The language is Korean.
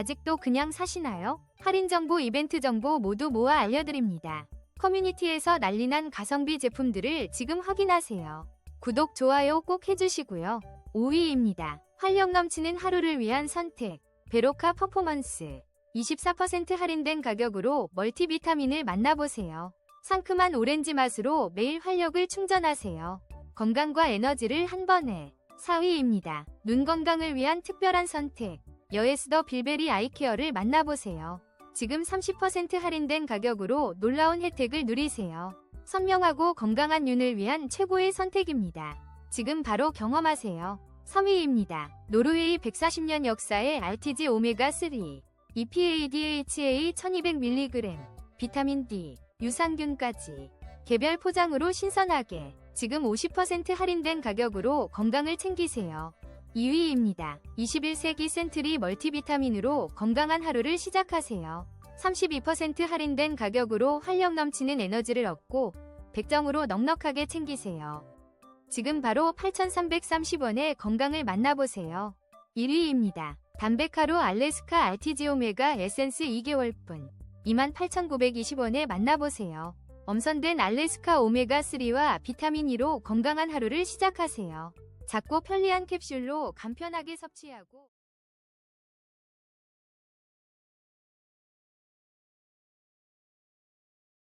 아직도 그냥 사시나요? 할인 정보, 이벤트 정보 모두 모아 알려드립니다. 커뮤니티에서 난리난 가성비 제품들을 지금 확인하세요. 구독, 좋아요 꼭 해주시고요. 5위입니다. 활력 넘치는 하루를 위한 선택. 베로카 퍼포먼스. 24% 할인된 가격으로 멀티비타민을 만나보세요. 상큼한 오렌지 맛으로 매일 활력을 충전하세요. 건강과 에너지를 한 번에. 4위입니다. 눈 건강을 위한 특별한 선택. 여에스더 빌베리 아이케어를 만나보세요. 지금 30% 할인된 가격으로 놀라운 혜택을 누리세요. 선명하고 건강한 눈을 위한 최고의 선택입니다. 지금 바로 경험하세요. 3위입니다. 노르웨이 140년 역사의 RTG 오메가3, EPA, DHA 1200mg, 비타민 D, 유산균까지 개별 포장으로 신선하게 지금 50% 할인된 가격으로 건강을 챙기세요. 2위입니다. 21세기 센트리 멀티비타민으로 건강한 하루를 시작하세요. 32% 할인된 가격으로 활력 넘치는 에너지를 얻고 백정으로 넉넉하게 챙기세요. 지금 바로 8,330원에 건강을 만나보세요. 1위입니다. 담백하로 알래스카 RTG 오메가 에센스 2개월분 28,920원에 만나보세요. 엄선된 알래스카 오메가3와 비타민 E로 건강한 하루를 시작하세요. 작고 편리한 캡슐로 간편하게 섭취하고